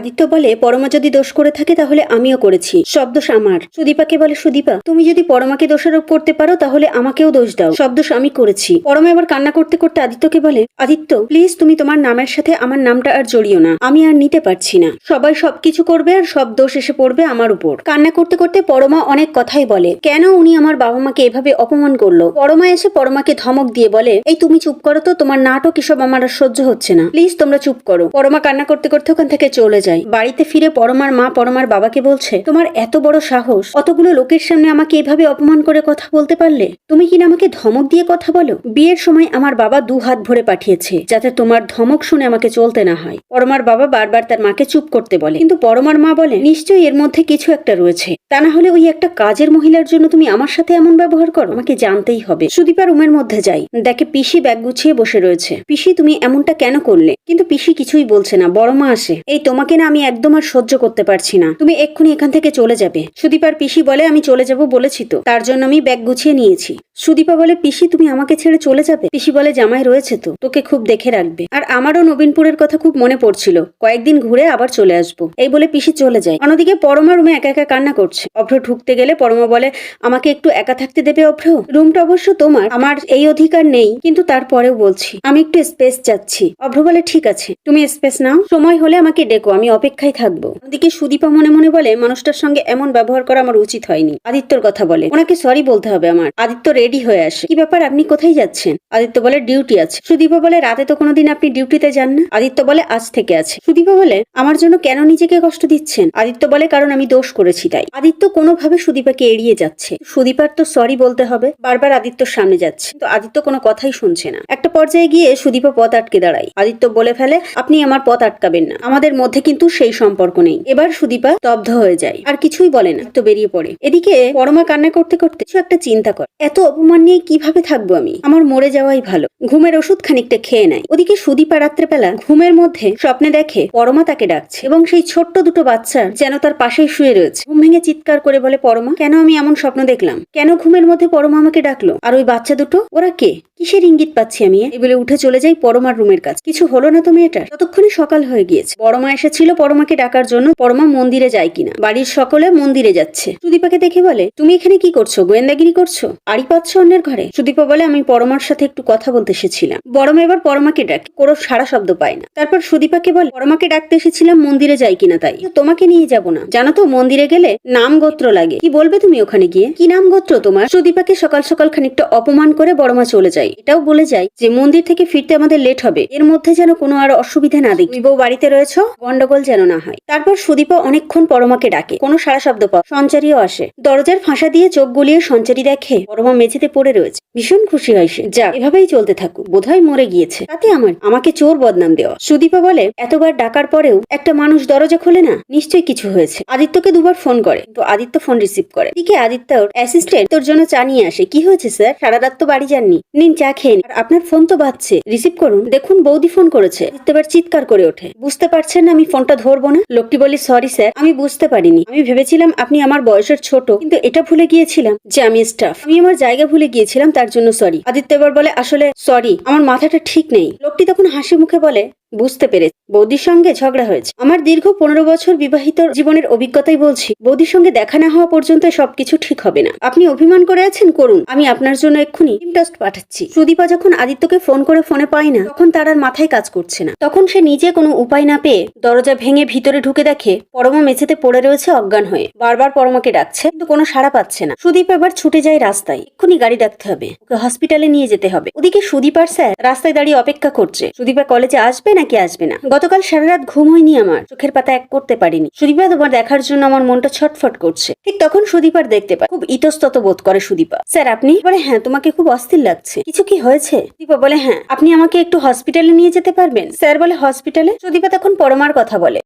আদিত্য বলে, পরমা যদি দোষ করে থাকে তাহলে আমিও করেছি। সব দোষ আমার। সুদীপাকে বলে, সুদীপা, তুমি যদি পরমাকে দোষারোপ করতে পারো তাহলে আমাকেও দোষ দাও। সব দোষ আমি করেছি। পরমা এবার কান্না করতে করতে আদিত্যকে বলে, আদিত্য প্লিজ তুমি তোমার নামের সাথে আমার নামটা আর জড়িও না। আমি আর নিতে পারছি না। সবাই সবকিছু করবে আর সব দোষ এসে পড়বে আমার উপর। কান্না করতে করতে পরমা অনেক কথাই বলে, কেন উনি আমার বাবা মাকে এভাবে অপমান করল? পরমা এসে পরমাকে ধমক দিয়ে বলে, এই তুমি চুপ করো তো, তোমার নাটক এসব আমার আর সহ্য হচ্ছে না। প্লিজ তোমরা চুপ করো। পরমা কান্না করতে করতে ওখান থেকে চলে যায়। বাড়িতে ফিরে পরমার মা পরমার বাবাকে বলছে, তোমার এত বড় সাহস, অতগুলো লোকের সামনে আমাকে এভাবে অপমান করে কথা বলতে পারলে? তুমি কিনা আমাকে ধমক দিয়ে কথা বলো? বিয়ের সময় আমার বাবা দু হাত ভরে পাঠিয়েছে, যাতে তোমার ধমক শুনে আমাকে চলতে না হয়। পরমার বাবা বারবার তার মাকে চুপ করতে বলে। কিন্তু পরমার মা বলে নিশ্চয়ই এর মধ্যে কিছু একটা রয়েছে। তা না হলে ওই একটা কাজের মহিলার জন্য তুমি আমার সাথে এমন ব্যবহার করো? আমাকে জানতেই হবে। সুদীপা রুমের মধ্যে যাই দেখে পিসি ব্যাগ গুছিয়ে বসে রয়েছে। পিসি, তুমি এমনটা কেন করলে? কিন্তু পিসি কিছুই বলছে না। বড় মা আসে। এই, তোমাকে না আমি একদম আর সহ্য করতে পারছি না। তুমি এক্ষুনি এখান থেকে চলে যাবে। সুদীপার পিসি বলে আমি চলে যাব বলেছি তো। তার জন্য আমি ব্যাগ গুছিয়ে নিয়েছি। সুদীপা বলে, পিসি, তুমি আমাকে ছেড়ে চলে যাবে? পিসি বলে, জামাই রয়েছে তো। তোকে খুব দেখে রাখবে। আর আমারও নবীনপুরের কথা খুব মনে পড়ছিল। কয়েকদিন ঘুরে আবার চলে আসব। এই বলে পিসি চলে যায়। অন্যদিকে পরমা রুমে একা একা কান্না করছে। অভ্র ঢুকতে গেলে পরমা বলে, আমাকে একটু একা থাকতে দেবে অভ্র? রুমটা অবশ্য তোমার। আমার এই অধিকার নেই। কিন্তু তারপরেও বলছি, আমি একটু স্পেস চাচ্ছি। অভ্র বলে, ঠিক আছে। তুমি স্পেস নাও। সময় হলে আমাকে ডেকো। আমি অপেক্ষায় থাকব। ওদিকে সুদীপা মনে মনে বলে, মানুষটার সঙ্গে এমন ব্যবহার করা আমার উচিত হয়নি। আদিত্যর কথা বলে, ওনাকে সরি বলতে হবে আমার। আদিত্য রেডি হয়ে আসে। কি ব্যাপার, আপনি কোথায় যাচ্ছেন? আদিত্য বলে ডিউটি আছে। সুদীপা বলে, রাতে তো কোনোদিন আপনি ডিউটিতে যান না? আদিত্য বলে, আজ থেকে আছে। সুদীপা বলে, আমার জন্য কেন নিজেকে কষ্ট দিচ্ছেন? আদিত্য বলে, কারণ আমি দোষ করেছি তাই। আদিত্য কোনোভাবে সুদীপাকে এড়িয়ে যাচ্ছে। সুদীপার তো সরি বলতে হবে। বারবার আদিত্যর সামনে যাচ্ছে। তো আদিত্য কোনো কথাই শুনছে না। একটা পর্যায়ে গিয়ে সুদীপা পথ আটকে দাঁড়ায়। আদিত্য বলে ফেলে, আপনি আমার পথ আটকাবেন না। আমাদের মধ্যে কিন্তু সেই সম্পর্ক নেই। এবার সুদীপা স্তব্ধ হয়ে যায়, আর কিছুই বলে না। তো বেরিয়ে পড়ে। এদিকে পরমা কান্না করতে করতে কিছু একটা চিন্তা করে, এত অপমান নিয়ে কীভাবে থাকব আমি? আমার মরে যাওয়াই ভালো। ঘুমের ওষুধ খানিকটা খেয়ে নেয়। ওদিকে সুদীপা রাত্রেবেলা ঘুমের মধ্যে স্বপ্নে দেখে পরমা তাকে ডাকছে, এবং সেই ছোট্ট দুটো বাচ্চা যেন তার পাশেই শুয়ে রয়েছে। ঘুম ভেঙে চিৎকার করে বলে, পরমা, কেন আমি এমন স্বপ্ন দেখলাম? কেন ঘুমের মধ্যে পরমা আমাকে ডাকলো? আর ওই বাচ্চা দুটো? ওরা কে? কিসের ইঙ্গিত পাচ্ছি আমি এই বলে উঠে চলে যাই পরমার রুমের কাছে। কিছু হলো না তো মেয়েটার? ততক্ষণে সকাল হয়ে গিয়েছে। পরমা এসেছিল পরমাকে ডাকার জন্য পরমা মন্দিরে যায় কিনা। বাড়ির সকলে মন্দিরে যাচ্ছে। সুদীপাকে দেখে বলে, তুমি এখানে কি করছ? গোয়েন্দাগিরি করছ? আড়ি পাচ্ছ অন্যের ঘরে। সুদীপা বলে, আমি পরমার সাথে একটু কথা বলতে এসেছিলাম। বড়মা এবার পরমাকে ডাকে। কোনো সারা শব্দ পায় না। তারপর সুদীপাকে বলে, পরমাকে ডাকতে এসেছিলাম, মন্দিরে যাই কিনা তাই। তোমাকে নিয়ে যাব না। জানো তো, মন্দিরে গেলে নাম গোত্র লাগে। কি বলবে তুমি ওখানে গিয়ে? কি নাম গোত্র তোমার? সুদীপাকে সকাল সকাল খানিকটা অপমান করে বড়মা চলে যায়। এটাও বলে যায় যে, মন্দির থেকে ফিরতে আমাদের লেট হবে। এর মধ্যে যেন কোনো আর অসুবিধা না দেখি। বউ বাড়িতে রয়েছ? গন্ডগোল যেন না হয়। তারপর সুদীপা অনেকক্ষণ পরমাকে ডাকে। কোনো সারা শব্দ পাও সঞ্চারীও আসে। দরজার ফাঁসা দিয়ে চোখ গলিয়ে সঞ্চারী দেখে পরমা মেঝেতে পড়ে রয়েছে। ভীষণ খুশি হয় সে। যা এভাবেই চলতে থাকুক। বোধহয় মরে গিয়েছে। তাতে আমার আমাকে চোর বদনাম দেওয়া। সুদীপা বলে, এতবার ডাকার পরেও একটা মানুষ দরজা খোলে না? নিশ্চয়ই কিছু হয়েছে। আদিত্যকে দুবার ফোন করে তো আদিত্য ফোন রিসিভ করে। এদিকে আদিত্যর অ্যাসিস্ট্যান্ট তোর জন্য চা নিয়ে আসে। কি হয়েছে, স্যার? সারা রাত তো বাড়ি যাননি। নিন চা খেয়ে। আর আপনার ফোন তো বাজছে। রিসিভ করুন। দেখুন বৌদি ফোন করেছে। আদিত্য এবার চিৎকার করে ওঠে। বুঝতে পারছেন আমি ফোনটা ধরবো না? লোকটি বলি সরি স্যার আমি বুঝতে পারিনি। আমি ভেবেছিলাম আপনি আমার বয়সের ছোট, কিন্তু এটা ভুলে গিয়েছিলাম যে আমি স্টাফ আমি আমার জায়গা ভুলে গিয়েছিলাম, তার জন্য সরি আদিত্য এবার বলে, আসলে সরি আমার মাথাটা ঠিক নেই। লোকটি তখন হাসি মুখে বলে বুঝতে পেরেছি। বৌদির সঙ্গে ঝগড়া হয়েছে। আমার দীর্ঘ পনেরো বছর বিবাহিত জীবনের অভিজ্ঞতাই বলছি, বৌদির সঙ্গে দেখা না হওয়া পর্যন্ত সবকিছু ঠিক হবে না। আপনি অভিমান করে আছেন, করুন। আমি আপনার জন্য এক্ষুনি টেস্ট পাঠাচ্ছি। সুদীপা যখন আদিত্যকে ফোন করে ফোনে পায় না, তখন তার আর মাথায় কাজ করছে না। তখন সে নিজে কোনো উপায় না পেয়ে দরজা ভেঙে ভিতরে ঢুকে দেখে পরমা মেঝেতে পড়ে রয়েছে অজ্ঞান হয়ে। বারবার পরমাকে ডাকছে, কিন্তু কোনো সাড়া পাচ্ছে না। সুদীপ এবার ছুটে যায় রাস্তায়। এক্ষুনি গাড়ি ডাকতে হবে। ওকে হসপিটালে নিয়ে যেতে হবে। ওদিকে সুদীপার স্যার রাস্তায় দাঁড়িয়ে অপেক্ষা করছে। সুদীপা কলেজে আসবে নাকি আসবে না? গতকাল সারা রাত ঘুম হয়নি আমার। চোখের পাতা এক করতে পারিনি। সুদীপা তোমার দেখার জন্য আমার মনটা ছটফট করছে। ঠিক তখন সুদীপার দেখতে পায় খুব ইতস্তত বোধ করে সুদীপা। স্যার, আপনি? বলে হ্যাঁ তোমাকে খুব অস্থির লাগছে। কিছু কি হয়েছে? সুদীপা বলে হ্যাঁ আপনি আমাকে একটু হসপিটালে নিয়ে যেতে পারবেন? স্যার বলে, হসপিটালে? সুদীপা তখন পরমার কথা বলে।